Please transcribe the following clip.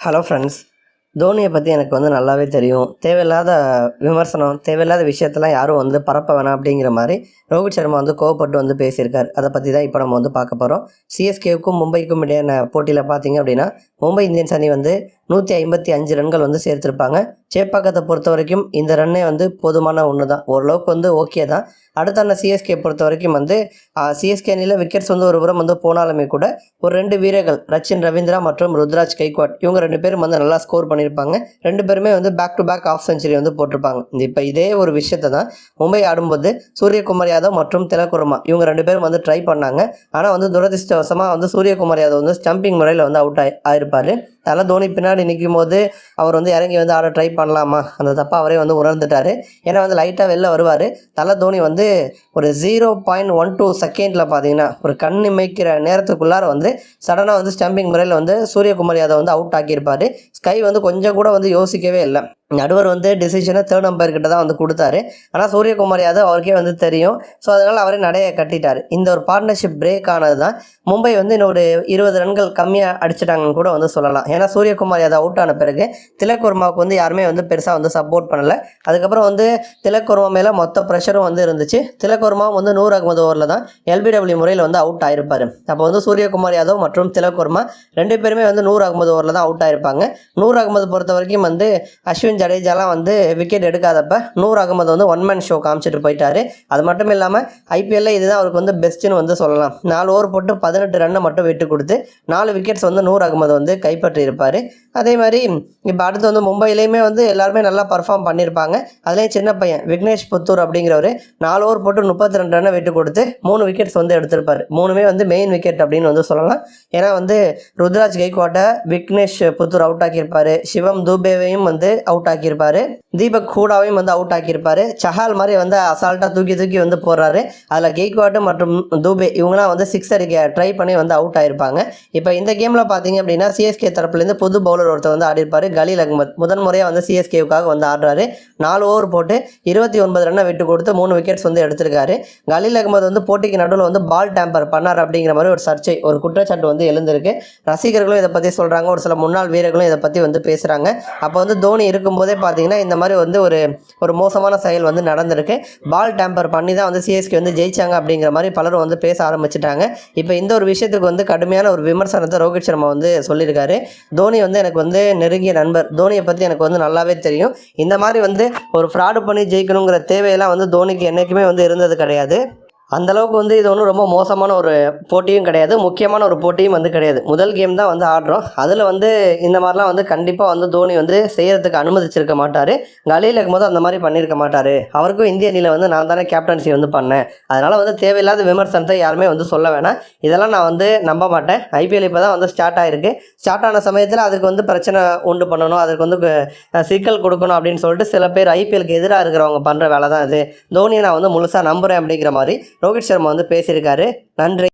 Hello friends தோனியை பற்றி எனக்கு வந்து நல்லாவே தெரியும். தேவையில்லாத விமர்சனம் தேவையில்லாத விஷயத்தெல்லாம் யாரும் வந்து பரப்ப வேணாம் அப்படிங்கிற மாதிரி ரோஹித் சர்மா வந்து கோவப்பட்டு வந்து பேசியிருக்கார். அதை பற்றி தான் இப்போ நம்ம வந்து பார்க்க போகிறோம் சிஎஸ்கேவுக்கும் மும்பைக்கும் இடையான போட்டியில் பார்த்தீங்க அப்படின்னா மும்பை இந்தியன்ஸ் அணி வந்து நூற்றி ஐம்பத்தி அஞ்சு ரன்கள் வந்து சேர்த்துருப்பாங்க. சேப்பாக்கத்தை பொறுத்த வரைக்கும் இந்த ரன்னே வந்து போதுமான ஒன்று தான் ஓரளவுக்கு வந்து ஓகே தான். அடுத்த சிஎஸ்கே பொறுத்த வரைக்கும் வந்து சிஎஸ்கே அணியில் விக்கெட்ஸ் வந்து ஒரு புறம் வந்து போனாலுமே கூட ஒரு ரெண்டு வீரர்கள் ரச்சின் ரவீந்திரா மற்றும் ருத்ராஜ் கைக்வாட் இவங்க ரெண்டு பேரும் வந்து நல்லா ஸ்கோர் பண்ணியிருப்பாங்க. ரெண்டு பேருமே வந்து back to back half century வந்து போட்டிருப்பாங்க. இப்போ இதே ஒரு விஷயத்தை தான் மும்பை ஆடும்போது சூரியகுமார் யாதவ் மற்றும் திலக்குர்மா இவங்க ரெண்டு பேரும் வந்து ட்ரை பண்ணாங்க. ஆனால் வந்து துரதிருஷ்டவசமாக வந்து சூரியகுமார் யாதவ் வந்து ஸ்டம்பிங் முறையில் வந்து அவுட் ஆகி ஆயிருப்பார். தலை தோனி பின்னாடி நிற்கும் போது அவர் வந்து இறங்கி வந்து ஆட ட்ரை பண்ணலாமா? அந்த தப்பாக அவரே வந்து உணர்ந்துட்டார். ஏன்னா வந்து லைட்டாக வெளில வருவார். தலை தோனி வந்து ஒரு ஜீரோ பாயிண்ட் ஒன் டூ செகண்டில் பார்த்தீங்கன்னா ஒரு கண் இமைக்கிற நேரத்துக்குள்ளார வந்து சடனாக வந்து ஸ்டம்பிங் முறையில் வந்து சூரியகுமார் யாதவ் வந்து அவுட் ஆக்கியிருப்பார். ஸ்கை வந்து கொஞ்சம் கூட வந்து யோசிக்கவே இல்லை. நடுவர் வந்து டிசிஷனை தேர்ட் அம்பையர் கிட்ட தான் வந்து கொடுத்தாரு. ஆனால் சூரியகுமார் யாதவ் அவருக்கே வந்து தெரியும். ஸோ அதனால் அவரே நடையை கட்டிட்டார். இந்த ஒரு பார்ட்னர்ஷிப் பிரேக் ஆனது தான் மும்பை வந்து இன்னொரு இருபது ரன்கள் கம்மியாக அடிச்சிட்டாங்கன்னு கூட வந்து சொல்லலாம். ஏன்னா சூரியகுமார் யாதவ் அவுட் ஆன பிறகு திலக்குர்மாவுக்கு வந்து யாருமே வந்து பெருசாக வந்து சப்போர்ட் பண்ணலை. அதுக்கப்புறம் வந்து திலக்குர்மா மேலே மொத்த ப்ரெஷரும் வந்து இருந்துச்சு. திலக்குர்மாவும் வந்து நூறு அகமது ஓவரில் தான் எல்பிடபிள்யூ முறையில் வந்து அவுட் ஆயிருப்பார். அப்போ வந்து சூரியகுமார் யாதவ் மற்றும் திலக்குர்மா ரெண்டு பேருமே வந்து நூறு அகமது ஓவரில் தான் அவுட் ஆயிருப்பாங்க. நூறு அகமது பொறுத்த வரைக்கும் வந்து அஸ்வின் ஜடேஜாலாம் வந்து விக்கெட் எடுக்காதப்ப நூறு அகமது வந்து ஒன் மேன் ஷோ காமிச்சிட்டு போயிட்டாரு. அது மட்டும் இல்லாமல் ஐபிஎல்ல இதுதான் அவருக்கு வந்து பெஸ்ட்டுன்னு வந்து சொல்லலாம். நாலு ஓவர் போட்டு பதினெட்டு ரன்னை மட்டும் விட்டு கொடுத்து நாலு விக்கெட்ஸ் வந்து நூறு அகமது வந்து கைப்பற்றி இருப்பார் அதே மாதிரி இப்போ அடுத்து வந்து மும்பையிலையுமே வந்து எல்லாருமே நல்லா பர்ஃபார்ம் பண்ணியிருப்பாங்க அதுலேயும் சின்ன பையன் விக்னேஷ் புத்தூர் அப்படிங்கிறவர் நாலு ஓவர் போட்டு முப்பத்தி ரெண்டு ரன்னை விட்டு கொடுத்து மூணு விக்கெட்ஸ் வந்து எடுத்திருப்பார். மூணுமே வந்து மெயின் விக்கெட் அப்படின்னு வந்து சொல்லலாம். ஏன்னா வந்து ருத்ராஜ் கைக்வாட்டை விக்னேஷ் புத்தூர் அவுட் ஆக்கியிருப்பார். சிவம் தூபேவையும் வந்து அவுட் ஆக்கியிருப்பார். தீபக் ஹூடாவையும் வந்து அவுட் ஆக்கியிருப்பார். சஹால் மாதிரி வந்து அசால்ட்டாக தூக்கி தூக்கி வந்து போடுறாரு. அதில் கெய்க்வாட்டு மற்றும் தூபே இவங்களாம் வந்து சிக்ஸ் அடிக்க ட்ரை பண்ணி வந்து அவுட் ஆயிருப்பாங்க. இப்போ இந்த கேமில் பார்த்தீங்க அப்படின்னா சிஎஸ்கே தரப்புலேருந்து புது பவுலர் ஒருத்தர் வந்து ஆடிருப்பார் கலீல் அகமத். முதன் முறையாக வந்து சிஎஸ்கேவுக்காக வந்து ஆடுறாரு. நாலு ஓவர் போட்டு இருபத்தி ஒன்பது ரன்னை விட்டு கொடுத்து மூணு விக்கெட்ஸ் வந்து எடுத்திருக்காரு. கலீல் அகமது வந்து போட்டிக்கு நடுவில் வந்து பால் டேம்பர் பண்ணார் அப்படிங்கிற மாதிரி ஒரு சர்ச்சை ஒரு குற்றச்சாட்டு வந்து எழுந்திருக்கு. ரசிகர்களும் இதை பற்றி சொல்கிறாங்க ஒரு சில முன்னாள் வீரர்களும் இதை பற்றி வந்து பேசுகிறாங்க அப்போ வந்து தோனி இருக்கும்போதே பார்த்தீங்கன்னா இந்த மாதிரி வந்து ஒரு ஒரு மோசமான செயல் வந்து நடந்திருக்கு. பால் டேம்பர் பண்ணி தான் வந்து சிஎஸ்கே வந்து ஜெயிச்சாங்க அப்படிங்கிற மாதிரி பலரும் வந்து பேச ஆரம்பிச்சிட்டாங்க. இப்போ இந்த ஒரு விஷயத்துக்கு வந்து கடுமையான ஒரு விமர்சனத்தை ரோஹித் சர்மா வந்து சொல்லியிருக்காரு. தோனி வந்து எனக்கு வந்து நெருங்கிய நண்பர். தோனியை பற்றி எனக்கு வந்து நல்லாவே தெரியும். இந்த மாதிரி வந்து ஒரு ஃப்ராடு பண்ணி ஜெயிக்கணுங்கிற தேவையெல்லாம் வந்து தோனிக்கு என்றைக்குமே வந்து இருந்தது கிடையாது. அந்தளவுக்கு வந்து இது ஒன்றும் ரொம்ப மோசமான ஒரு போட்டியும் கிடையாது. முக்கியமான ஒரு போட்டியும் வந்து கிடையாது. முதல் கேம் தான் வந்து ஆடுறோம். அதில் வந்து இந்த மாதிரிலாம் வந்து கண்டிப்பாக வந்து தோனி வந்து செய்கிறதுக்கு அனுமதிச்சிருக்க மாட்டார். கலியில் இருக்கும்போது அந்த மாதிரி பண்ணியிருக்க மாட்டார். அவருக்கும் இந்திய அணியில் வந்து நான் தானே கேப்டன்சி வந்து பண்ணேன். அதனால் வந்து தேவையில்லாத விமர்சனத்தை யாருமே வந்து சொல்ல வேணாம். இதெல்லாம் நான் வந்து நம்ப மாட்டேன். ஐபிஎல் இப்போ தான் வந்து ஸ்டார்ட் ஆகிருக்கு ஸ்டார்ட் ஆன சமயத்தில் அதுக்கு வந்து பிரச்சனை உண்டு பண்ணணும். அதுக்கு வந்து சிக்கல் கொடுக்கணும் அப்படின்னு சொல்லிட்டு சில பேர் ஐபிஎலுக்கு எதிராக இருக்கிறவங்க பண்ணுற வேலை தான் இது. தோனியை நான் வந்து முழுசாக நம்புகிறேன் அப்படிங்கிற மாதிரி. ரோஹித் சர்மா வந்து பேசியிருக்காரு. நன்றி.